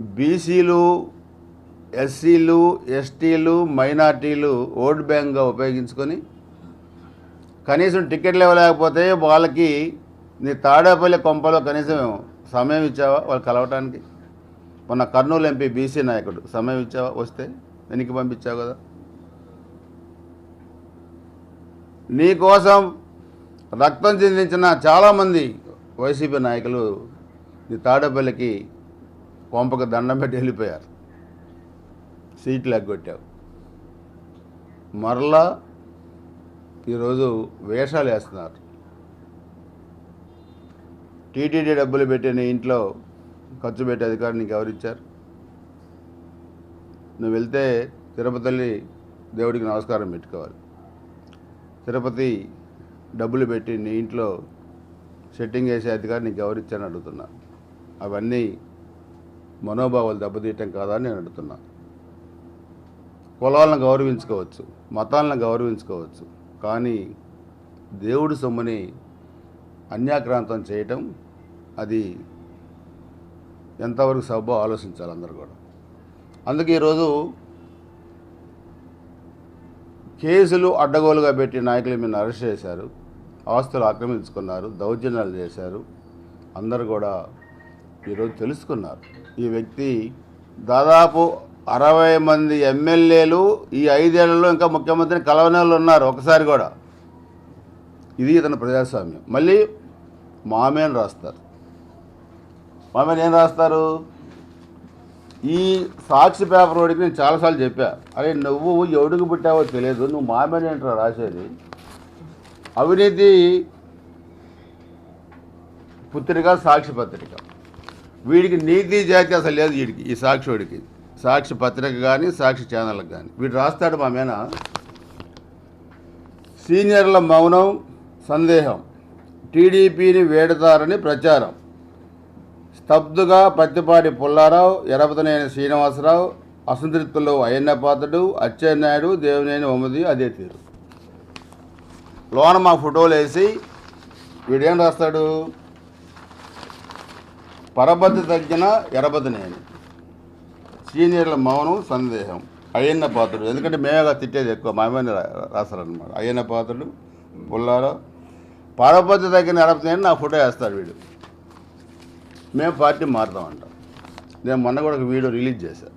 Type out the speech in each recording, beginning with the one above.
బీసీలు ఎస్సీలు ఎస్టీలు మైనార్టీలు ఓట్ బ్యాంక్గా ఉపయోగించుకొని కనీసం టికెట్లు ఇవ్వలేకపోతే వాళ్ళకి నీ తాడేపల్లి కొంపలో కనీసం సమయం ఇచ్చావా? వాళ్ళు కలవటానికి. మొన్న కర్నూలు ఎంపీ బీసీ నాయకుడు సమయం ఇచ్చావా? వస్తే వెనక్కి పంపించావు కదా. నీకోసం రక్తం చెందించిన చాలామంది వైసీపీ నాయకులు నీ తాడేపల్లికి కొంపకు దండం పెట్టి వెళ్ళిపోయారు. సీట్లు ఎగ్గొట్టావు మరలా ఈరోజు వేషాలు వేస్తున్నారు. టీటీడీ డబ్బులు పెట్టి నీ ఇంట్లో ఖర్చు పెట్టే అధికారం నీకు ఎవరిచ్చారు నువ్వు వెళ్తే తిరుపతి దేవుడికి నమస్కారం పెట్టుకోవాలి. తిరుపతి డబ్బులు పెట్టి నీ ఇంట్లో సెట్టింగ్ వేసే అధికారం నీకు ఎవరిచ్చారని అడుగుతున్నా. అవన్నీ మనోభావాలు దెబ్బతీయటం కాదా నేను అడుగుతున్నా కులాలను గౌరవించుకోవచ్చు మతాలను గౌరవించుకోవచ్చు కానీ దేవుడి సొమ్ముని అన్యాక్రాంతం చేయటం అది ఎంతవరకు సబ్బో ఆలోచించాలి అందరు కూడా. అందుకే ఈరోజు కేసులు అడ్డగోలుగా పెట్టి నాయకులు మీద అరెస్ట్ చేశారు ఆస్తులు ఆక్రమించుకున్నారు దౌర్జన్యాలు చేశారు అందరు కూడా ఈరోజు తెలుసుకున్నారు. ఈ వ్యక్తి దాదాపు అరవై మంది ఎమ్మెల్యేలు ఈ ఐదేళ్ళలో ఇంకా ముఖ్యమంత్రిని కలవని ఉన్నారు ఒకసారి కూడా. ఇది ఇతని ప్రజాస్వామ్యం. మళ్ళీ మామేని రాస్తారు. మామేని ఏం రాస్తారు? ఈ సాక్షి పేపర్ వాడికి నేను చాలాసార్లు చెప్పా. అరే నువ్వు ఎవడికి పుట్టావో తెలియదు. నువ్వు మామేని ఏంటో రాసేది. అవినీతి పుత్రిక సాక్షి పత్రిక. వీడికి నీతి జాతి అసలు లేదు వీడికి ఈ సాక్షి వాడికి. సాక్షి పత్రిక కానీ సాక్షి ఛానళ్ళకి కానీ వీడు రాస్తాడు మా మేన సీనియర్ల మౌనం సందేహం. టీడీపీని వేడతారని ప్రచారం. స్తబ్దుగా పత్తిపాటి పుల్లారావు ఎరపతనేని శ్రీనివాసరావు అసంతృప్తుల్లో అయ్యన్నపాత్రుడు అచ్చెన్నాయుడు దేవినేని ఒమది అదే తీరు. లోన మా ఫోటోలు వేసి వీడేం రాస్తాడు? పరపతి తగ్గిన ఎరపతినేని సీనియర్ల మౌనం సందేహం. అయ్యన్న పాత్రుడు. ఎందుకంటే మేమేగా తిట్టేది ఎక్కువ. మేమే రాస్తారనమాట అయ్యన్న పాత్రుడు పుల్లారో. పరపతి తగ్గిన ఎరపతినేని నా ఫోటో వేస్తాడు వీడు. మేము పార్టీ మారుతామంటాం. నేను మొన్న కూడా ఒక వీడియో రిలీజ్ చేశాను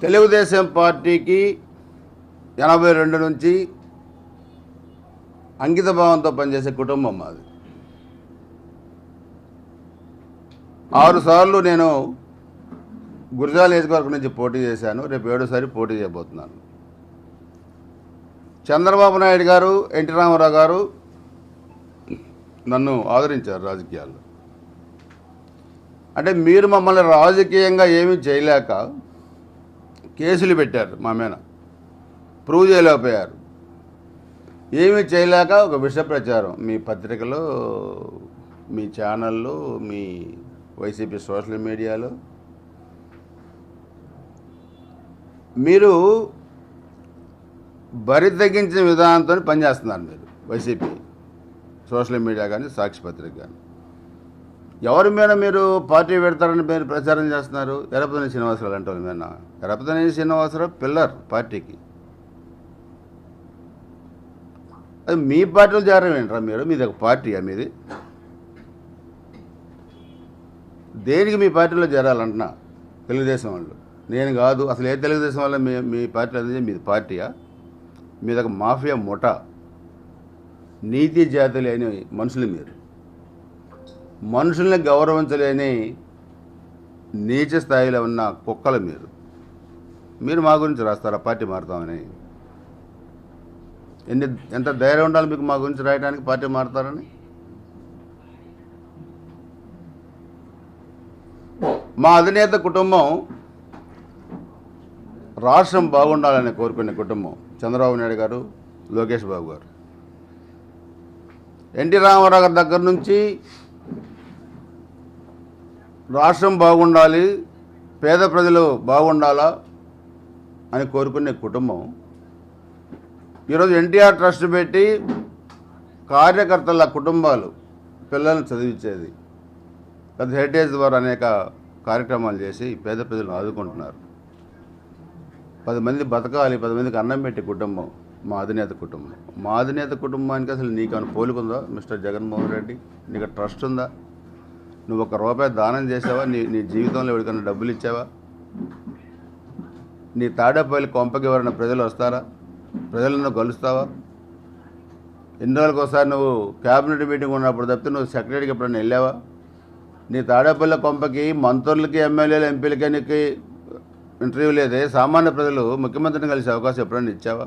తెలుగుదేశం పార్టీకి ఎనభై రెండు నుంచి అంకిత భావంతో పనిచేసే కుటుంబం మాది. ఆరు సార్లు నేను గురజాల నియోజకవర్గం నుంచి పోటీ చేశాను. రేపు ఏడోసారి పోటీ చేయబోతున్నాను. చంద్రబాబు నాయుడు గారు ఎన్టీ రామారావు గారు నన్ను ఆదరించారు రాజకీయాల్లో. అంటే మీరు మమ్మల్ని రాజకీయంగా ఏమీ చేయలేక కేసులు పెట్టారు మా మీద. ప్రూవ్ చేయలేకపోయారు. ఏమీ చేయలేక ఒక విష ప్రచారం మీ పత్రికలో మీ ఛానల్లో మీ వైసీపీ సోషల్ మీడియాలో. మీరు బరి తగ్గించిన విధానంతో పనిచేస్తున్నారు మీరు వైసీపీ. సోషల్ మీడియా కానీ సాక్షిపత్రిక కానీ ఎవరి మీద మీరు పార్టీ పెడతారని మీరు ప్రచారం చేస్తున్నారు? ఎరపతని శ్రీనివాసరావు అంటే వాళ్ళ మీద. ఎరపతని శ్రీనివాసరావు పిల్లర్ పార్టీకి. అది మీ పార్టీలో చేరడం ఏంట్రా మీరు? మీది ఒక పార్టీయా మీది? దేనికి మీ పార్టీలో చేరాలంటున్నా? తెలుగుదేశం వాళ్ళు. నేను కాదు అసలు ఏ తెలుగుదేశం వల్ల మీ మీ పార్టీలో అనేది మీది పార్టీయా? మీద ఒక మాఫియా ముఠ. నీతి జాతి లేని మనుషులు మీరు. మనుషుల్ని గౌరవించలేని నీచ స్థాయిలో ఉన్న కుక్కలు మీరు. మీరు మా గురించి రాస్తారా? పార్టీ మారుతామని. ఎన్ని ఎంత ధైర్యం ఉండాలి మీకు మా గురించి రాయడానికి పార్టీ మారుతారని? మా అధినేత కుటుంబం రాష్ట్రం బాగుండాలని కోరుకునే కుటుంబం చంద్రబాబు నాయుడు గారు లోకేష్ బాబు గారు. ఎన్టీ రామారావు గారి దగ్గర నుంచి రాష్ట్రం బాగుండాలి పేద ప్రజలు బాగుండాలా అని కోరుకునే కుటుంబం. ఈరోజు ఎన్టీఆర్ ట్రస్ట్ పెట్టి కార్యకర్తల కుటుంబాలు పిల్లల్ని చదివించేది. పెద్ద హెరిటేజ్ ద్వారా అనేక కార్యక్రమాలు చేసి పేద ప్రజలను ఆదుకుంటున్నారు. పది మంది బతకాలి పది మందికి అన్నం పెట్టి కుటుంబం మా అధినేత కుటుంబం. మా అధినేత కుటుంబానికి అసలు నీకు ఏమైనా పోలుకుందా మిస్టర్ జగన్మోహన్ రెడ్డి నీకు ట్రస్ట్ ఉందా? నువ్వు ఒక రూపాయి దానం చేసావా? నీ నీ జీవితంలో ఎవరికైనా డబ్బులు ఇచ్చావా? నీ తాడేపల్లి కొంపకి ఎవరైనా ప్రజలు వస్తారా? ప్రజలను కలుస్తావా? ఎన్ని రోజులకు ఒకసారి నువ్వు క్యాబినెట్ మీటింగ్ ఉన్నప్పుడు తప్పితే నువ్వు సెక్రటరీకి ఎప్పుడైనా వెళ్ళావా? నీ తాడేపల్లి కొంపకి మంత్రులకి ఎమ్మెల్యేలు ఎంపీలకి నీకు ఇంటర్వ్యూ లేదే. సామాన్య ప్రజలు ముఖ్యమంత్రిని కలిసే అవకాశం ఎప్పుడైనా ఇచ్చావా?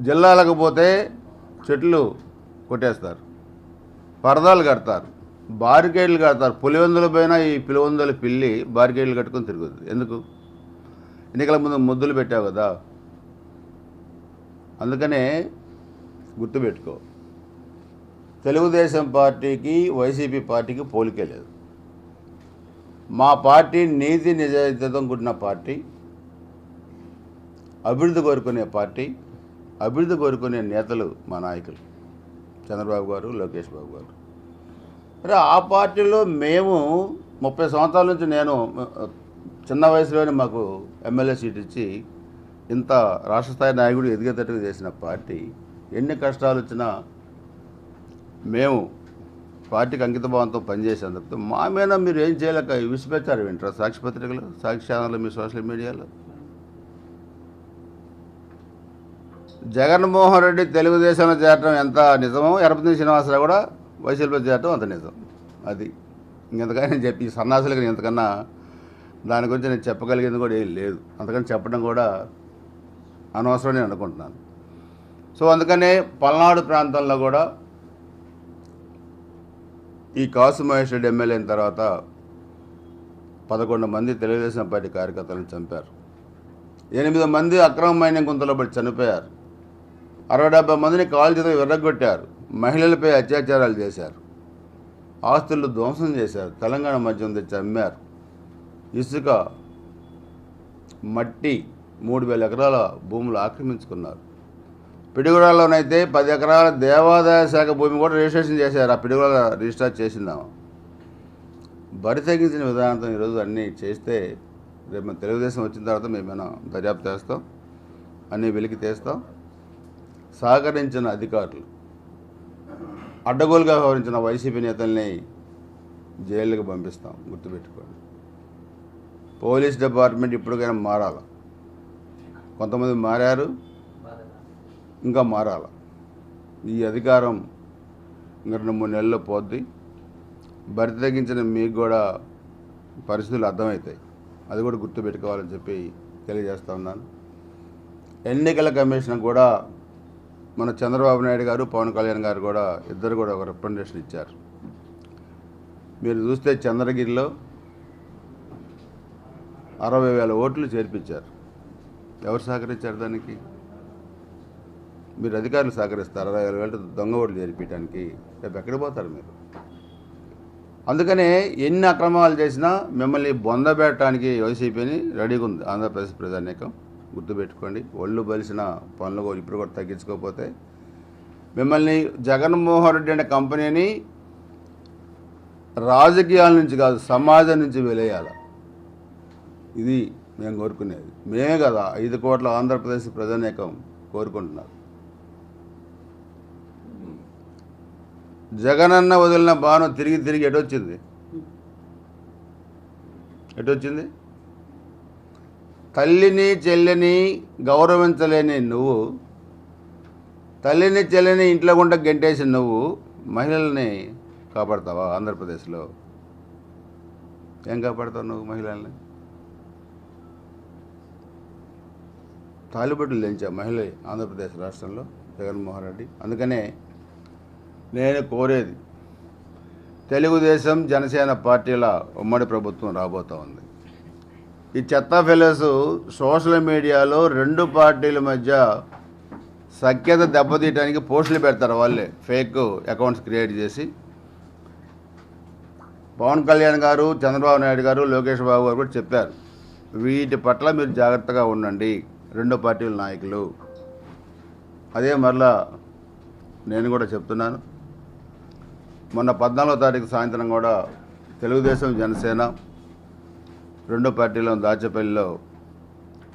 జిల్లాలకు పోతే చెట్లు కొట్టేస్తారు పరదాలు కడతారు బారికేడ్లు కడతారు. పులివెందుల పైన ఈ పులివెందుల పిల్లి బారికేడ్లు కట్టుకొని తిరుగుతుంది. ఎందుకు? ఎన్నికల ముందు ముద్దులు పెట్టావు కదా. అందుకనే గుర్తుపెట్టుకో. తెలుగుదేశం పార్టీకి వైసీపీ పార్టీకి పోలికే లేదు. మా పార్టీ నీతి నిజాయితీతో కూడిన పార్టీ అభివృద్ధి కోరుకునే పార్టీ అభివృద్ధి కోరుకునే నేతలు మా నాయకులు చంద్రబాబు గారు లోకేష్ బాబు గారు. అరే ఆ పార్టీలో మేము ముప్పై సంవత్సరాల నుంచి నేను చిన్న వయసులోనే మాకు ఎమ్మెల్యే సీట్ ఇచ్చి ఇంత రాష్ట్రస్థాయి నాయకుడు ఎదిగేటట్టుగా చేసిన పార్టీ ఎన్ని కష్టాలు వచ్చినా మేము పార్టీకి అంకితభావంతో పనిచేసాం తప్పితే మా మీద మీరు ఏం చేయలేక విసిపెచ్చారు వింటారా సాక్షి పత్రికలు సాక్షి ఛానల్ మీ సోషల్ మీడియాలో? జగన్మోహన్ రెడ్డి తెలుగుదేశంలో చేరటం ఎంత నిజమో ఎరపతి శ్రీనివాసరావు కూడా వైసీపీలో చేరటం అంత నిజం. అది ఇంకెంతకన్నా నేను చెప్పి ఈ సన్నాసులకి నేను ఎంతకన్నా దాని గురించి నేను చెప్పగలిగింది కూడా ఏం లేదు. అంతకని చెప్పడం కూడా అనవసరం నేను అనుకుంటున్నాను. సో అందుకనే పల్నాడు ప్రాంతంలో కూడా ఈ కాసు మహేష్ రెడ్డి ఎమ్మెల్యే అయిన తర్వాత పదకొండు మంది తెలుగుదేశం పార్టీ కార్యకర్తలను చంపారు. ఎనిమిది మంది అక్రమమైన గుంతలో పడి చనిపోయారు. అరవై డెబ్బై మందిని కాలు చేత విర్రగొట్టారు మహిళలపై అత్యాచారాలు చేశారు. ఆస్తులు ధ్వంసం చేశారు. తెలంగాణ మద్యం తెచ్చి అమ్మారు. ఇసుక మట్టి మూడు వేల ఎకరాల భూములు ఆక్రమించుకున్నారు. పిడుగుడలోనైతే పది ఎకరాల దేవాదాయ శాఖ భూమి కూడా రిజిస్ట్రేషన్ చేశారు. ఆ పిడుగుడ రిజిస్టర్ చేసిందాం. బరి తగ్గించిన విధానంతో ఈరోజు అన్నీ చేస్తే రేపు మన తెలుగుదేశం వచ్చిన తర్వాత మేమైనా దర్యాప్తు చేస్తాం. అన్నీ వెలికి తీస్తాం. సహకరించిన అధికారులు అడ్డగోలుగా వ్యవహరించిన వైసీపీ నేతల్ని జైలుకి పంపిస్తాం. గుర్తుపెట్టుకోండి. పోలీస్ డిపార్ట్మెంట్ ఇప్పటికైనా మారాలి. కొంతమంది మారారు. ఇంకా మారాల. ఈ అధికారం ఇంకా రెండు మూడు నెలల్లో పోద్ది. బరి తగ్గించిన మీకు కూడా పరిస్థితులు అర్థమవుతాయి. అది కూడా గుర్తుపెట్టుకోవాలని చెప్పి తెలియజేస్తా ఉన్నాను. ఎన్నికల కమిషన్ కూడా మన చంద్రబాబు నాయుడు గారు పవన్ కళ్యాణ్ గారు కూడా ఇద్దరు కూడా ఒక రిప్రజెంటేషన్ ఇచ్చారు. మీరు చూస్తే చంద్రగిరిలో అరవై వేల ఓట్లు చేర్పించారు. ఎవరు సహకరించారు దానికి? మీరు అధికారులు సహకరిస్తారు? అరవై వేల వేల దొంగ ఓట్లు జరిపించడానికి రేపు ఎక్కడికి పోతారు మీరు? అందుకనే ఎన్ని అక్రమాలు చేసినా మిమ్మల్ని బొందబెట్టడానికి వైసీపీని రెడీగా ఉంది. ఆంధ్రప్రదేశ్ ప్రజానీకం గుర్తుపెట్టుకోండి. ఒళ్ళు బలిసిన పనులు ఇప్పుడు కూడా తగ్గించుకోకపోతే మిమ్మల్ని జగన్మోహన్ రెడ్డి అనే కంపెనీని రాజకీయాల నుంచి కాదు సమాజం నుంచి వెలేయాలి? ఇది మేము కోరుకునేది. మేమే కదా ఐదు కోట్ల ఆంధ్రప్రదేశ్ ప్రజానీకం కోరుకుంటున్నారు. జగనన్న వదిలిన బాణం తిరిగి తిరిగి ఎటొచ్చింది? ఎటొచ్చింది? తల్లిని చెల్లిని గౌరవించలేని నువ్వు తల్లిని చెల్లిని ఇంట్లో గుండా గెంటేసి నువ్వు మహిళల్ని కాపాడతావా ఆంధ్రప్రదేశ్లో? ఏం కాపాడతావు నువ్వు మహిళల్ని? తాలిబొట్లు లేంచా మహిళ ఆంధ్రప్రదేశ్ రాష్ట్రంలో జగన్మోహన్ రెడ్డి. అందుకనే నేను కోరేది. తెలుగుదేశం జనసేన పార్టీల ఉమ్మడి ప్రభుత్వం రాబోతూ ఉంది. ఈ చెత్త ఫెలోస్ సోషల్ మీడియాలో రెండు పార్టీల మధ్య సఖ్యత దెబ్బతీయడానికి పోస్టులు పెడతారు వాళ్ళే. ఫేక్ అకౌంట్స్ క్రియేట్ చేసి. పవన్ కళ్యాణ్ గారు చంద్రబాబు నాయుడు గారు లోకేష్ బాబు గారు కూడా చెప్పారు. వీటి పట్ల మీరు జాగ్రత్తగా ఉండండి. రెండు పార్టీల నాయకులు. అదే మరలా నేను కూడా చెప్తున్నాను. మొన్న పద్నాలుగో తారీఖు సాయంత్రం కూడా తెలుగుదేశం జనసేన రెండో పార్టీలో దాచేపల్లిలో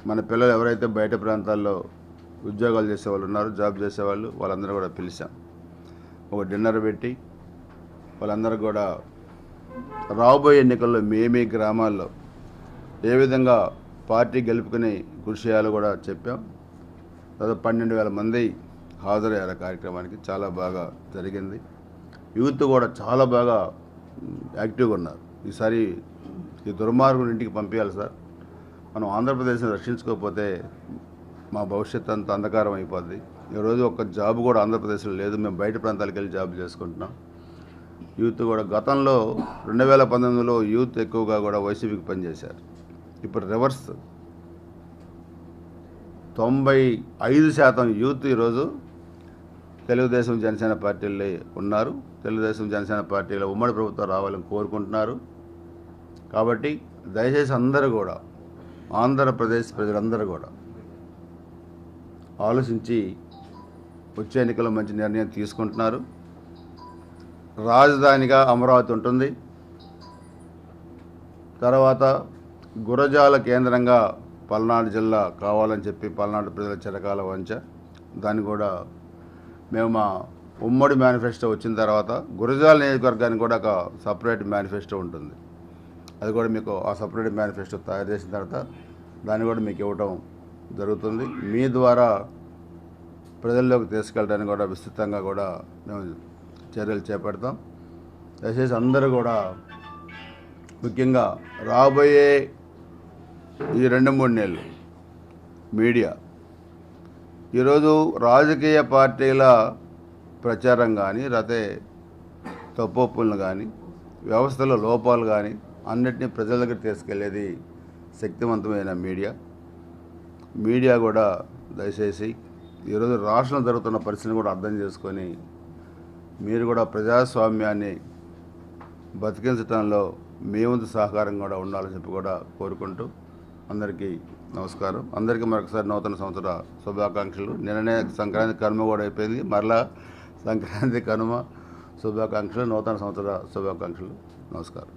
మన పిల్లలు ఎవరైతే బయట ప్రాంతాల్లో ఉద్యోగాలు చేసేవాళ్ళు ఉన్నారో జాబ్ చేసేవాళ్ళు వాళ్ళందరూ కూడా పిలిచాం. ఒక డిన్నర్ పెట్టి వాళ్ళందరూ కూడా రాబోయే ఎన్నికల్లో మేమే మీ గ్రామాల్లో ఏ విధంగా పార్టీ గెలుపుకుని కృషి చేయాలో కూడా చెప్పాం. దాదాపు పన్నెండు వేల మంది హాజరయ్యారు కార్యక్రమానికి. చాలా బాగా జరిగింది. యూత్ కూడా చాలా బాగా యాక్టివ్గా ఉన్నారు. ఈసారి ఈ దుర్మార్గుని ఇంటికి పంపించాలి సార్. మనం ఆంధ్రప్రదేశ్ని రక్షించుకోకపోతే మా భవిష్యత్తు అంత అంధకారం అయిపోద్ది. ఈరోజు ఒక్క జాబ్ కూడా ఆంధ్రప్రదేశ్లో లేదు. మేము బయట ప్రాంతాలకు వెళ్ళి జాబ్ చేసుకుంటున్నాం. యూత్ కూడా గతంలో రెండు వేల పంతొమ్మిదిలో యూత్ ఎక్కువగా కూడా వైసీపీకి పనిచేశారు. ఇప్పుడు రివర్స్ తొంభై ఐదు శాతం యూత్ ఈరోజు తెలుగుదేశం జనసేన పార్టీల్లో ఉన్నారు. తెలుగుదేశం జనసేన పార్టీలో ఉమ్మడి ప్రభుత్వం రావాలని కోరుకుంటున్నారు. కాబట్టి దయచేసి అందరూ కూడా ఆంధ్రప్రదేశ్ ప్రజలందరూ కూడా ఆలోచించి వచ్చే ఎన్నికల్లో మంచి నిర్ణయం తీసుకుంటున్నారు. రాజధానిగా అమరావతి ఉంటుంది. తర్వాత గురజాల కేంద్రంగా పల్నాడు జిల్లా కావాలని చెప్పి పల్నాడు ప్రజల చిరకాల వంచ దాన్ని కూడా మేము మా ఉమ్మడి మేనిఫెస్టో వచ్చిన తర్వాత గురజాల నియోజకవర్గానికి కూడా ఒక సపరేట్ మేనిఫెస్టో ఉంటుంది. అది కూడా మీకు ఆ సపరేట్ మేనిఫెస్టో తయారు చేసిన తర్వాత దాన్ని కూడా మీకు ఇవ్వటం జరుగుతుంది. మీ ద్వారా ప్రజల్లోకి తీసుకెళ్ళడానికి కూడా విస్తృతంగా కూడా మేము చర్యలు చేపడతాం. దయచేసి అందరూ కూడా ముఖ్యంగా రాబోయే ఈ రెండు మూడు నెలలు మీడియా ఈరోజు రాజకీయ పార్టీల ప్రచారం కానీ లేకపోతే తప్పొప్పులను కానీ వ్యవస్థలో లోపాలు కానీ అన్నిటినీ ప్రజల దగ్గర తీసుకెళ్ళేది శక్తివంతమైన మీడియా. మీడియా కూడా దయచేసి ఈరోజు రాష్ట్రంలో జరుగుతున్న పరిస్థితిని కూడా అర్థం చేసుకొని మీరు కూడా ప్రజాస్వామ్యాన్ని బతికించడంలో మీ వంతు సహకారం కూడా ఉండాలని చెప్పి కూడా కోరుకుంటూ అందరికీ నమస్కారం. అందరికీ మరొకసారి నూతన సంవత్సర శుభాకాంక్షలు. నిన్ననే సంక్రాంతి కనుమ కూడా అయిపోయింది. మరలా సంక్రాంతి కనుమ శుభాకాంక్షలు నూతన సంవత్సర శుభాకాంక్షలు. నమస్కారం.